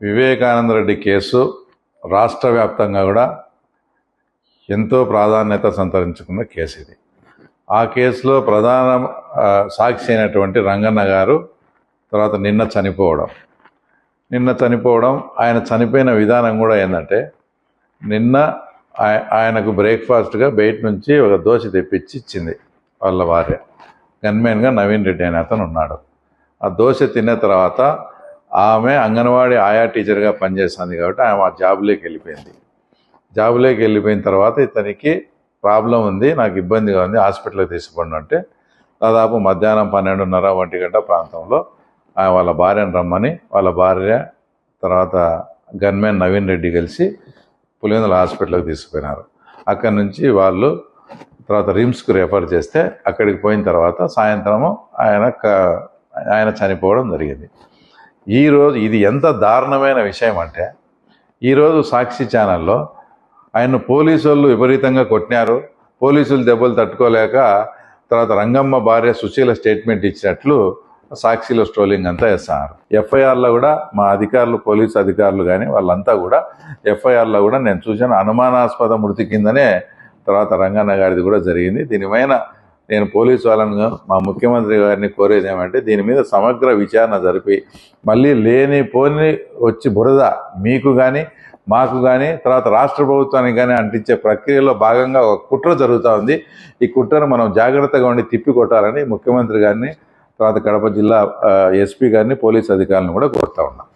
Vivekananda Reddy case రాష్ట్ర వ్యాప్తంగా కూడా ఎంతో ప్రాధాన్యత సంతరించుకున్న కేసు ఇది. ఆ కేసులో ప్రధాన సాక్షి అయినటువంటి రంగన్న గారు తర్వాత నిన్న చనిపోవడం. నిన్న చనిపోవడం ఆయన చనిపోయిన విధానం కూడా ఏంటంటే నిన్న ఆయనకు బ్రేక్ఫాస్ట్గా బయట నుంచి ఒక దోశ తెప్పించి ఇచ్చింది వాళ్ళ భార్య. గన్మెన్గా నవీన్ రెడ్డి అనే అతను ఉన్నాడు. ఆ దోశ తిన్న తర్వాత ఆమె అంగన్వాడీ ఆయా టీచర్గా పనిచేస్తుంది కాబట్టి ఆమె ఆ జాబ్లోకి వెళ్ళిపోయింది. జాబ్లోకి వెళ్ళిపోయిన తర్వాత ఇతనికి ప్రాబ్లం ఉంది నాకు ఇబ్బందిగా ఉంది హాస్పిటల్కి తీసుకుపోండి అంటే దాదాపు మధ్యాహ్నం పన్నెండున్నర ఒంటి గంట ప్రాంతంలో ఆమె వాళ్ళ భార్యను రమ్మని వాళ్ళ భార్య తర్వాత గన్మెన్ నవీన్ రెడ్డి కలిసి పులివెందుల హాస్పిటల్కి తీసుకుపోయినారు. అక్కడి నుంచి వాళ్ళు తర్వాత రిమ్స్కు రెఫర్ చేస్తే అక్కడికి పోయిన తర్వాత సాయంత్రము ఆయన ఆయన చనిపోవడం జరిగింది. ఈరోజు ఇది ఎంత దారుణమైన విషయం అంటే ఈరోజు సాక్షి ఛానల్లో ఆయన పోలీసు వాళ్ళు విపరీతంగా కొట్టినారు. పోలీసులు దెబ్బలు తట్టుకోలేక తర్వాత రంగమ్మ భార్య సుశీల స్టేట్మెంట్ ఇచ్చినట్లు సాక్షిలో స్ట్రోలింగ్ అంతా వేస్తున్నారు ఎఫ్ఐఆర్లో కూడా మా అధికారులు పోలీసు అధికారులు కానీ వాళ్ళంతా కూడా ఎఫ్ఐఆర్లో కూడా నేను చూశాను. అనుమానాస్పద మృతి కిందనే తర్వాత రంగన్న గారిది కూడా జరిగింది. దీనిపైన నేను పోలీసు వాళ్ళను మా ముఖ్యమంత్రి గారిని కోరేది ఏమంటే దీని మీద సమగ్ర విచారణ జరిపి మళ్ళీ లేని పోని వచ్చి బురద మీకు కానీ మాకు కానీ తర్వాత రాష్ట్ర ప్రభుత్వానికి కానీ అంటించే ప్రక్రియలో భాగంగా ఒక కుట్ర జరుగుతూ ఉంది. ఈ కుట్రను మనం జాగ్రత్తగా ఉండి తిప్పి కొట్టాలని ముఖ్యమంత్రి గారిని తర్వాత కడప జిల్లా ఎస్పీ గారిని పోలీస్ అధికారులను కూడా కోరుతా ఉన్నాం.